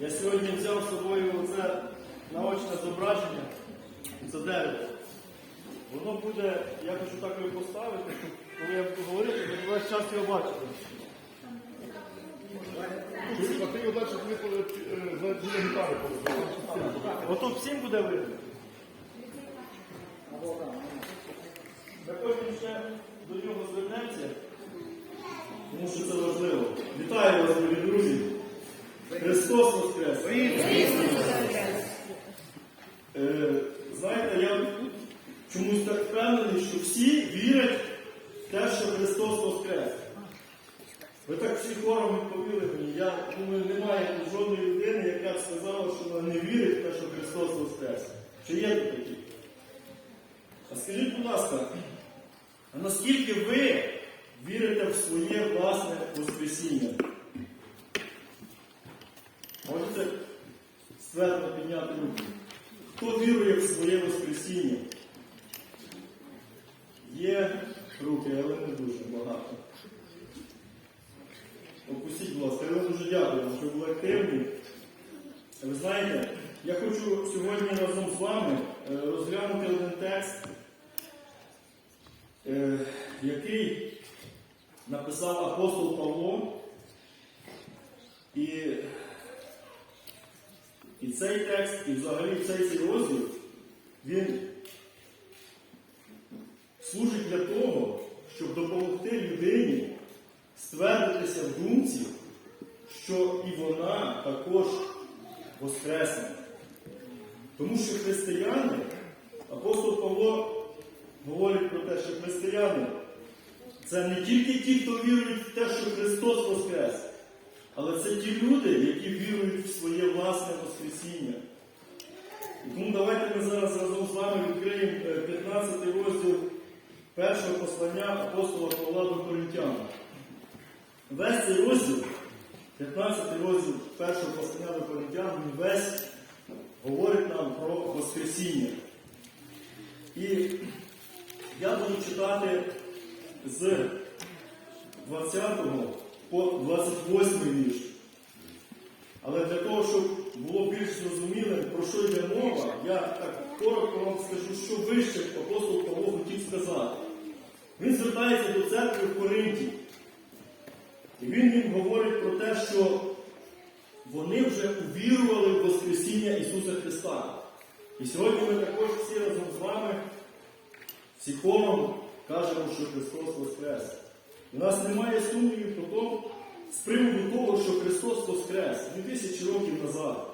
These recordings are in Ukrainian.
Я сьогодні взяв з собою оце наочне зображення. Це дерево. Воно буде, я хочу так його поставити, щоб коли я буду говорити, ви весь час його бачите. А ти його далі за біля гітари Ото всім буде видно. Ми потім ще до нього звернемося, тому що це важливо. Вітаю вас, дорогі друзі! Христос Воскрес! Е, знаєте, я чомусь так впевнений, що всі вірять в те, що Христос Воскрес. Ви так всі хором відповіли мені. Я думаю, немає жодної людини, яка б сказала, що вона не вірить в те, що Христос Воскрес. Чи є тут такі? А скажіть, будь ласка, а наскільки ви вірите в своє власне Воскресіння? Можете ствердно підняти руки? Хто вірує в своє Воскресіння? Є руки, але не дуже багато. Опустіть, будь ласка, я вам дуже дякую, що ви були активні. Ви знаєте, я хочу сьогодні разом з вами е, розглянути один текст, е, який написав апостол Павло. І, і цей текст, і взагалі цей цей розділ, він служить для того, щоб допомогти людині ствердитися в думці, що і вона також воскресне. Тому що християни, апостол Павло говорить про те, що християни це не тільки ті, хто вірують в те, що Христос Воскрес, але це ті люди, які вірують в своє власне Воскресіння. Тому давайте ми зараз разом з вами відкриємо е, 15 розділ першого послання апостола Павла до Коринтян. Весь цей розділ, 15 розділ першого послання до Коринтян, він весь говорить нам про Воскресіння. І я буду читати з 20 по 28 вірш. Але для того, щоб було більш зрозумілим, про що йде мова, я так коротко вам скажу, що вище апостол Павло хотів сказати. Він звертається до церкви в Коринті. І він їм говорить про те, що вони вже увірували в Воскресіння Ісуса Христа. І сьогодні ми також всі разом з вами, всі хором кажемо, що Христос Воскрес. У нас немає сумнівів про то, з приводу того, що Христос Воскрес 2000 років назад.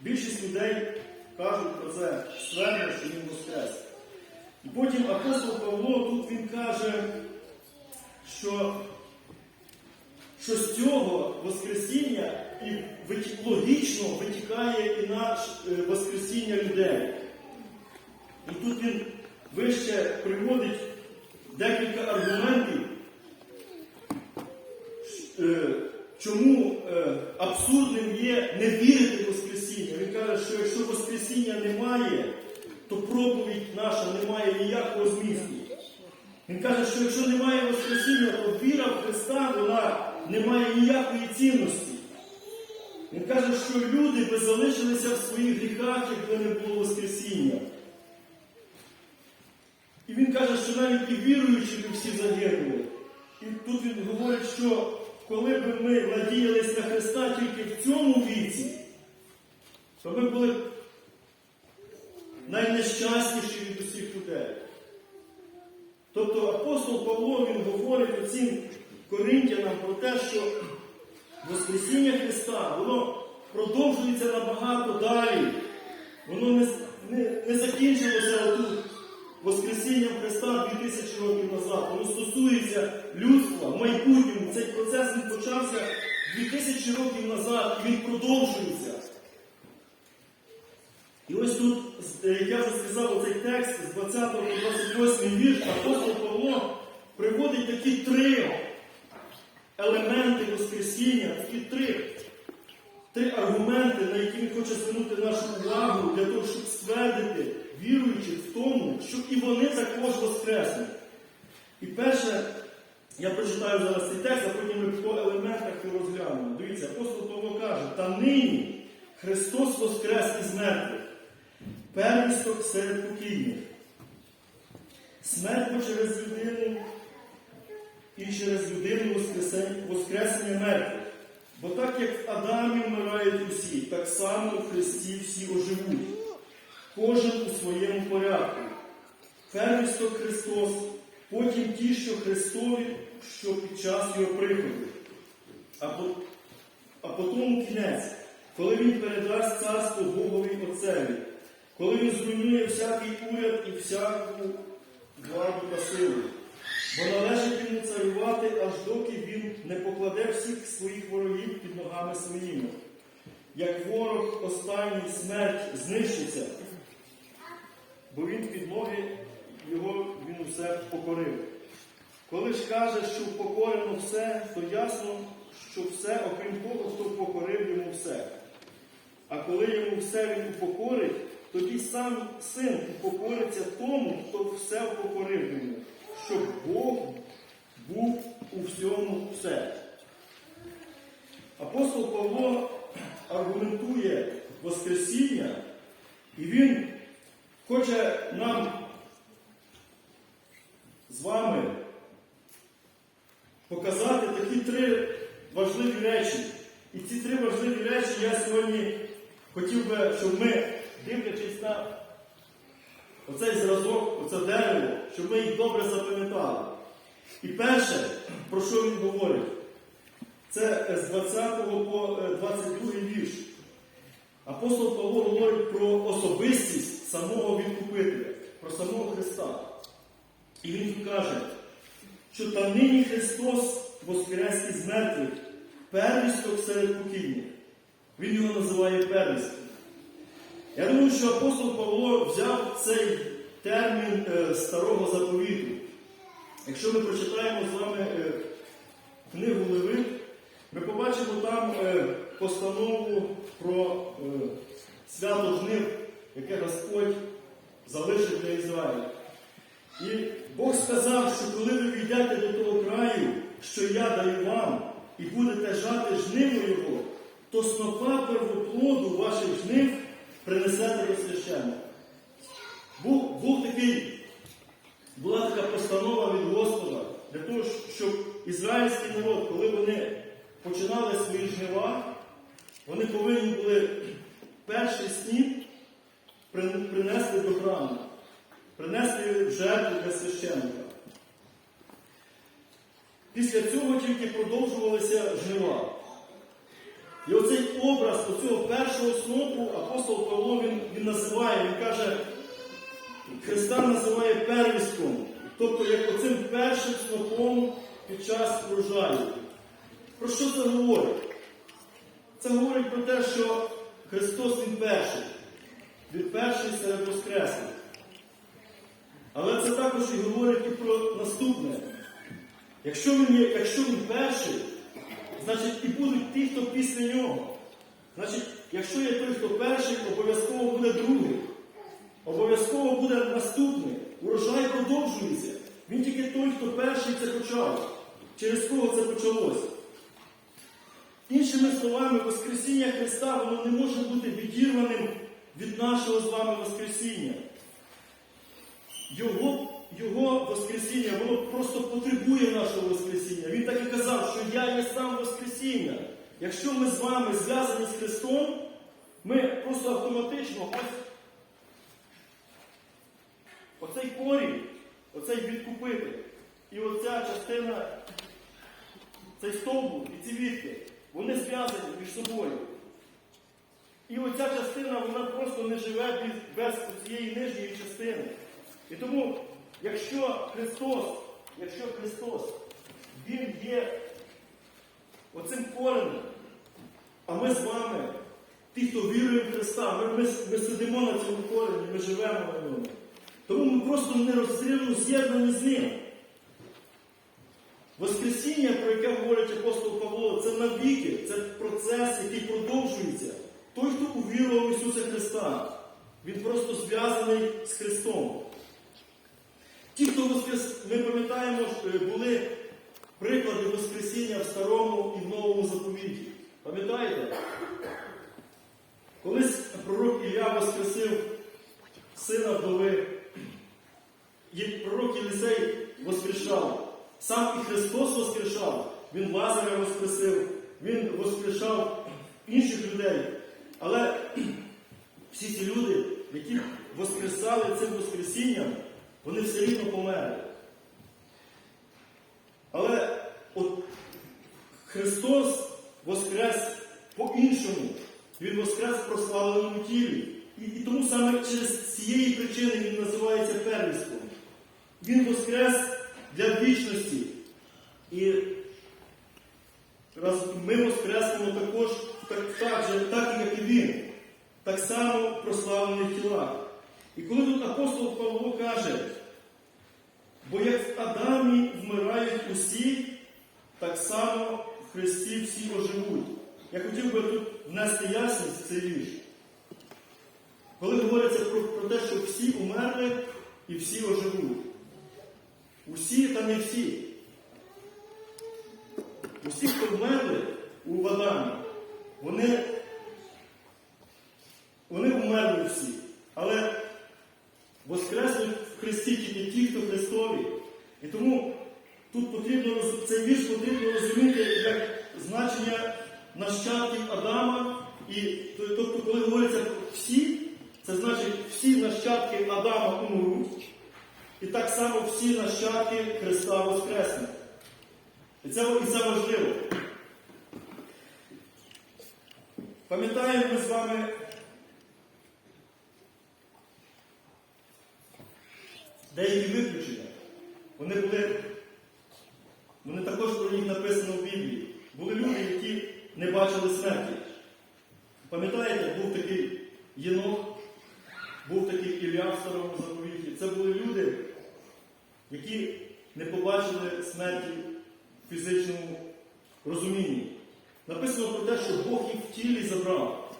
Більшість людей кажуть про це ствердно, що Він Воскрес. І потім апостол Павло тут він каже, що що з цього Воскресіння і логічно витікає і наш е, Воскресіння людей. І тут він вище приводить декілька аргументів, чому е, абсурдним є не вірити в Воскресіння. Він каже, що якщо Воскресіння немає, то проповідь наша не має ніякого змісту. Він каже, що якщо немає Воскресіння, то віра в Христа вона не має ніякої цінності. Він каже, що люди би залишилися в своїх гріхах, якби не було Воскресіння. І він каже, що навіть і віруючі би всі загинули. І тут він говорить, що коли б ми надіялись на Христа тільки в цьому віці, то ми були б найнещасніші від усіх людей. Тобто апостол Павло він говорить оцім коринтянам про те, що Воскресіння Христа, воно продовжується набагато далі. Воно не, не, не закінчилося отут Воскресінням Христа 2000 років назад. Воно стосується людства в майбутньому. Цей процес він почався 2000 років назад і він продовжується. І ось тут, е, як я вже сказав, оцей текст з 20 по 28 вірш, апостол Павло приводить такі три елементи Воскресіння, такі три, три аргументи, на які він хоче звернути нашу увагу для того, щоб ствердити віруючих в тому, що і вони також воскреснуть. І перше, я прочитаю зараз цей текст, а потім ми по елементах його розглянемо. Дивіться, апостол Павло каже, та нині Христос воскрес із мертвих, первісток серед покійних. Смерть через людину і через людину воскресення мертвих. Бо так як в Адамі вмирають усі, так само в Христі всі оживуть, кожен у своєму порядку. Первісток Христос, потім ті, що Христові, що під час Його приходу. А, по- а потім кінець, коли Він передасть царство Богові Отцеві, коли Він зруйнує всякий уряд і всяку владу та силу. Бо належить йому царювати, аж доки він не покладе всіх своїх ворогів під ногами своїми. Як ворог останній смерть знищиться, бо він під ноги його він усе покорив. Коли ж каже, що покорено все, то ясно, що все, окрім того, хто покорив йому все. А коли йому все він упокорить, тоді сам син упокориться тому, хто все упокорив йому, щоб Бог був у всьому все. Апостол Павло аргументує Воскресіння, і він хоче нам з вами показати такі три важливі речі. І ці три важливі речі я сьогодні хотів би, щоб ми, дивлячись на оцей зразок, оце дерево, щоб ми їх добре запам'ятали. І перше, про що він говорить, це з 20 по е, 22 вірш. Апостол Павло говорить про особистість самого відкупителя, про самого Христа. І він каже, що та нині Христос воскрес із мертвих, первісток серед покійних. Він його називає первістом. Я думаю, що апостол Павло взяв цей термін е, старого заповіту. Якщо ми прочитаємо з вами е, книгу Левит, ми побачимо там е, постанову про е, свято жнив, яке Господь залишив для Ізраїля. І Бог сказав, що коли ви війдете до того краю, що я даю вам, і будете жати жниво його, то снопа первоплоду ваших жнив принесете до священника. Був, був такий, була така постанова від Господа для того, щоб ізраїльський народ, коли вони починали свої жнива, вони повинні були перший сніп при- принести до храму принести в жертву для священника. Після цього тільки продовжувалися жнива. І оцей образ оцього першого снопу апостол Павло він, він називає, він каже, Христа називає первістком, тобто як оцим першим снопом під час врожаю. Про що це говорить? Це говорить про те, що Христос Він перший, Він перший серед воскреслих. Але це також і говорить і про наступне. Якщо він, якщо він перший, значить і будуть ті, хто після нього. Значить, якщо є той, хто перший, обов'язково буде другий. Обов'язково буде наступний. Урожай продовжується. Він тільки той, хто перший це почав. Через кого це почалося. Іншими словами, Воскресіння Христа воно не може бути відірваним від нашого з вами Воскресіння. Його, його Воскресіння, воно просто потребує нашого Воскресіння. Він так і казав, що я є сам Воскресіння. Якщо ми з вами зв'язані з Христом, ми просто автоматично ось оцей корінь, оцей відкупитель, і оця частина, цей стовбур і ці вітки, вони зв'язані між собою. І оця частина, вона просто не живе без, без цієї нижньої частини. І тому, якщо Христос, якщо Христос, Він є оцим коренем, а ми з вами, ті, хто вірує в Христа, ми, ми, ми сидимо на цьому корені, ми живемо на ньому. Тому ми просто нерозривно з'єднані з ним. Воскресіння, про яке говорить апостол Павло, це навіки, це процес, який продовжується. Той, хто увірував в Ісуса Христа, він просто зв'язаний з Христом. Ті, хто воскрес, ми пам'ятаємо, що були приклади Воскресіння в Старому і в Новому заповіті. Пам'ятаєте? Колись пророк Ілля воскресив сина вдови. Є пророк Єлисей воскрешав. Сам і Христос воскрешав. Він Лазаря воскресив, Він воскрешав інших людей. Але всі ці люди, які воскресали цим Воскресінням, вони все рівно померли. Але от Христос воскрес по-іншому. Він воскрес в прославленому тілі. І, і тому саме через цієї причини він називається первістом. Він воскрес для вічності. І раз ми воскреснемо також так, так, же, так як і він, так само в прославлених тілах. І коли тут апостол Павло каже, бо як в Адамі вмирають усі, так само в Христі всі оживуть. Я хотів би тут внести ясність в цей вірш. Коли говориться про, про те, що всі умерли і всі оживуть. Усі та не всі. Усі, хто вмерли у Адамі, вони, вони вмерли всі. Але воскреснуть в Христі тільки ті, хто Христові. І тому тут потрібно цей вірш потрібно розуміти як значення нащадків Адама. І тобто, коли говориться всі, І так само всі нащадки Христа Воскреснуть. І це, і це важливо. Пам'ятаємо ми з вами деякі виключення. Вони були, вони також про них написано в Біблії. Були люди, які не бачили смерті. Пам'ятаєте, був такий Єнох, був такий Ілля в старому заповіті. Це були люди, які не побачили смерті в фізичному розумінні. Написано про те, що Бог їх в тілі забрав.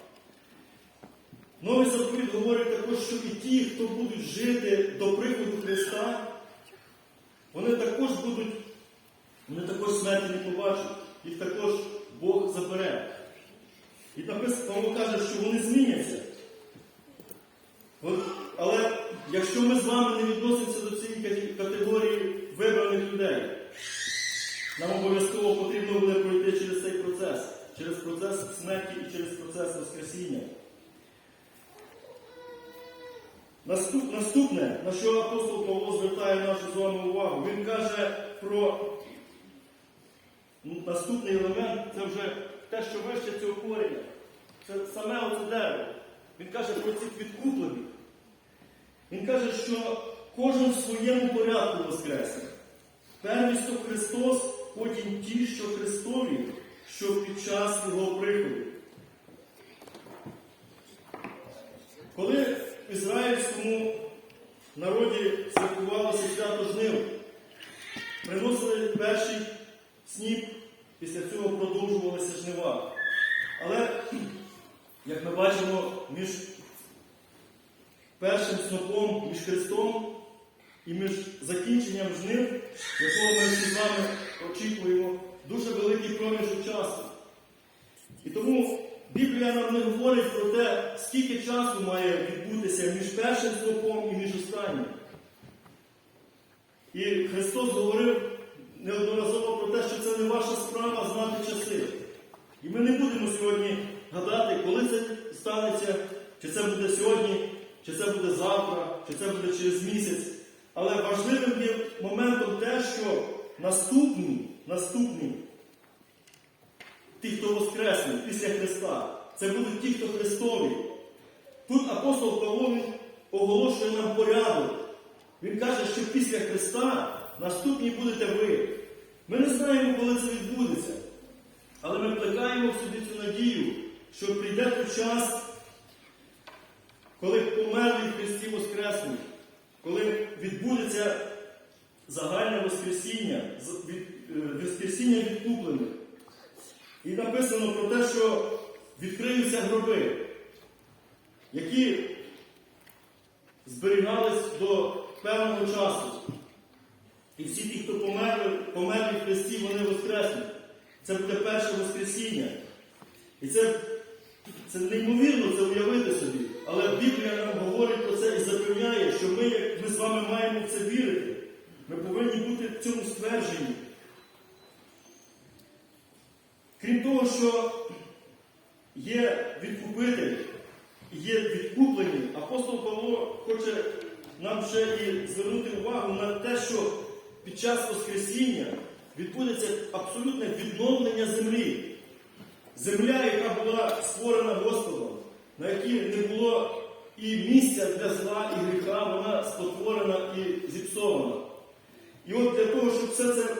Новий заповіт говорить також, що і ті, хто будуть жити до приходу Христа, вони також будуть, вони також смерті не побачать, їх також Бог забере. І написано, каже, що вони зміняться. Але якщо ми з вами не відносимося до цієї кате- категорії вибраних людей, нам обов'язково потрібно буде пройти через цей процес, через процес смерті і через процес Воскресіння. Наступне, на що апостол Павло звертає нашу з вами увагу, він каже про наступний елемент, це вже те, що вище цього кореня. Це саме оце дерево. Він каже про цих відкуплених. Він каже, що кожен в своєму порядку воскресне. Первісто Христос, потім ті, що Христові, що під час Його приходу. Коли в ізраїльському народі святкувалося свято жнив, приносили перший сніп, після цього продовжувалися жнива. Але, як ми бачимо, між першим снопом, між Христом і між закінченням жнив, якого ми всі з вами очікуємо, дуже великий проміжок часу. І тому Біблія нам не говорить про те, скільки часу має відбутися між першим снопом і між останнім. І Христос говорив неодноразово про те, що це не ваша справа знати часи. І ми не будемо сьогодні гадати, коли це станеться, чи це буде сьогодні, чи це буде завтра, чи це буде через місяць. Але важливим є моментом те, що наступні, наступні ті, хто воскресне після Христа. Це будуть ті, хто Христові. Тут апостол Павло оголошує нам порядок. Він каже, що після Христа наступні будете ви. Ми не знаємо, коли це відбудеться. Але ми плекаємо в собі цю надію, що прийде той час, коли померлі Христі Воскреснуть, коли відбудеться загальне Воскресіння, е, Воскресіння відкуплених. І написано про те, що відкриються гроби, які зберігались до певного часу. І всі ті, хто померли, померли в Христі, вони воскреснуть. Це буде перше Воскресіння. І це Це неймовірно це уявити собі. Але Біблія нам говорить про це і запевняє, що ми, як ми з вами маємо в це вірити. Ми повинні бути в цьому ствердженні. Крім того, що є відкупитель, є відкуплені, апостол Павло хоче нам ще і звернути увагу на те, що під час Воскресіння відбудеться абсолютне відновлення землі. Земля, яка була створена Господом, на якій не було і місця для зла, і гріха, вона спотворена і зіпсована. І от для того, щоб все це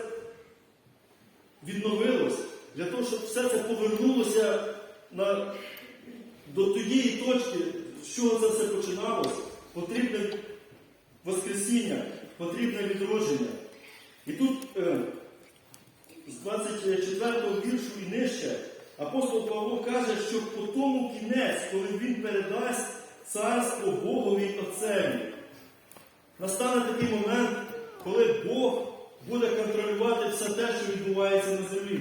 відновилось, для того, щоб все це повернулося на, до тієї точки, з чого це все починалось, потрібне Воскресіння, потрібне відродження. І тут е, з 24 віршу і нижче апостол Павло каже, що по тому кінець, коли він передасть царство Богові Отцеві, настане такий момент, коли Бог буде контролювати все те, що відбувається на землі.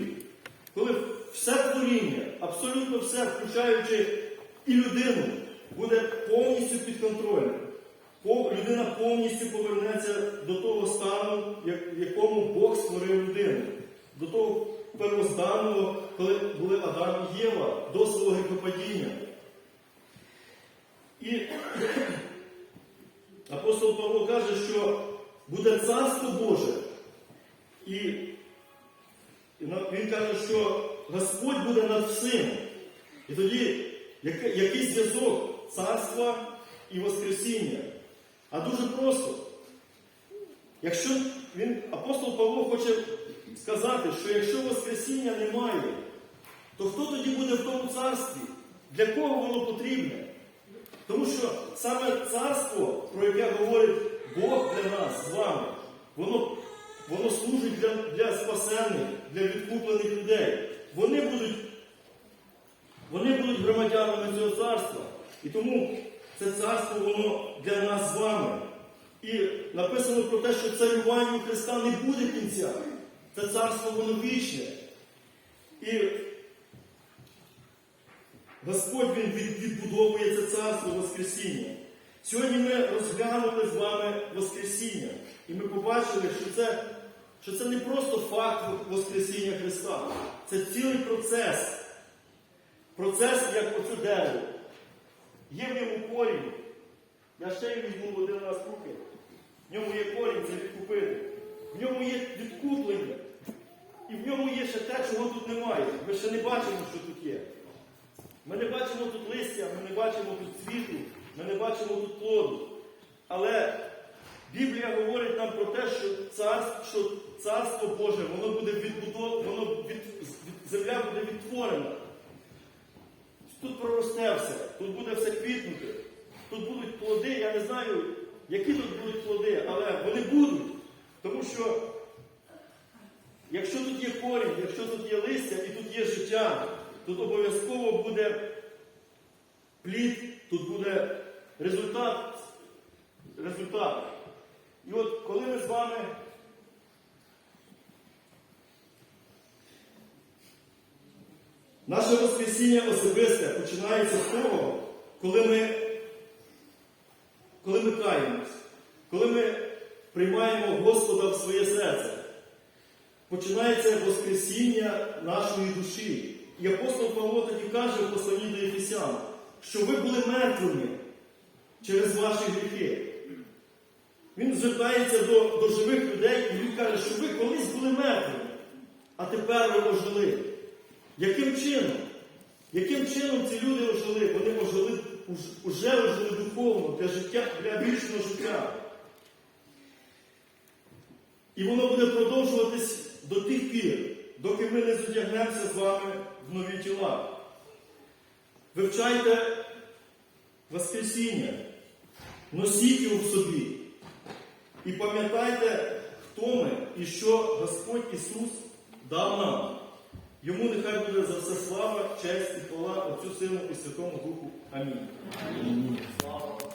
Коли все творіння, абсолютно все, включаючи і людину, буде повністю під контролем. Людина повністю повернеться до того стану, якому Бог створив людину, до того первозданного, коли були Адам і Єва, до свого гріхопадіння. І апостол Павло каже, що буде царство Боже. І він каже, що Господь буде над всім. І тоді яке- який зв'язок царства і Воскресіння? А дуже просто. Якщо він, апостол Павло хоче сказати, що якщо Воскресіння немає, то хто тоді буде в тому царстві? Для кого воно потрібне? Тому що саме царство, про яке говорить Бог для нас з вами, воно, воно служить для, для спасенних, для відкуплених людей. Вони будуть, вони будуть громадянами цього царства. І тому це царство воно для нас з вами. І написано про те, що царюванню Христа не буде кінця. Це царство воно вічне. І Господь Він відбудовує це царство Воскресіння. Сьогодні ми розглянули з вами Воскресіння. І ми побачили, що це, що це не просто факт Воскресіння Христа. Це цілий процес. Процес, як оце дерево. Є в ньому корінь. Я ще й візьму один раз руки. В ньому є корінь, це відкупити. В ньому є відкуплення. І в ньому є ще те, чого тут немає. Ми ще не бачимо, що тут є. Ми не бачимо тут листя, ми не бачимо тут цвіту, ми не бачимо тут плоду. Але Біблія говорить нам про те, що царство, що царство Боже, воно буде відбудовано, від- земля буде відтворена. Тут проросте все, тут буде все квітнути, тут будуть плоди, я не знаю, які тут будуть плоди, але вони будуть. Тому що якщо тут є корінь, якщо тут є листя і тут є життя, тут обов'язково буде плід, тут буде результат. результат. І от коли ми з вами Наше Воскресіння особисте починається з того, коли ми, коли ми каємось, коли ми приймаємо Господа в своє серце. Починається Воскресіння нашої душі. І апостол Павло тоді каже в посланні до Ефесян, що ви були мертвими через ваші гріхи. Він звертається до, до живих людей і він каже, що ви колись були мертвими, а тепер ви ожили. Яким чином? Яким чином ці люди ожили? Вони ожили, уж- уже ожили духовно для життя, для вічного життя. І воно буде продовжуватись до тих пір, доки ми не зодягнемося з вами в нові тіла. Вивчайте Воскресіння, носіть його в собі. І пам'ятайте, хто ми і що Господь Ісус дав нам. Йому нехай буде за все слава, честь і хвала Отцю Сину і Святому Духу. Амінь.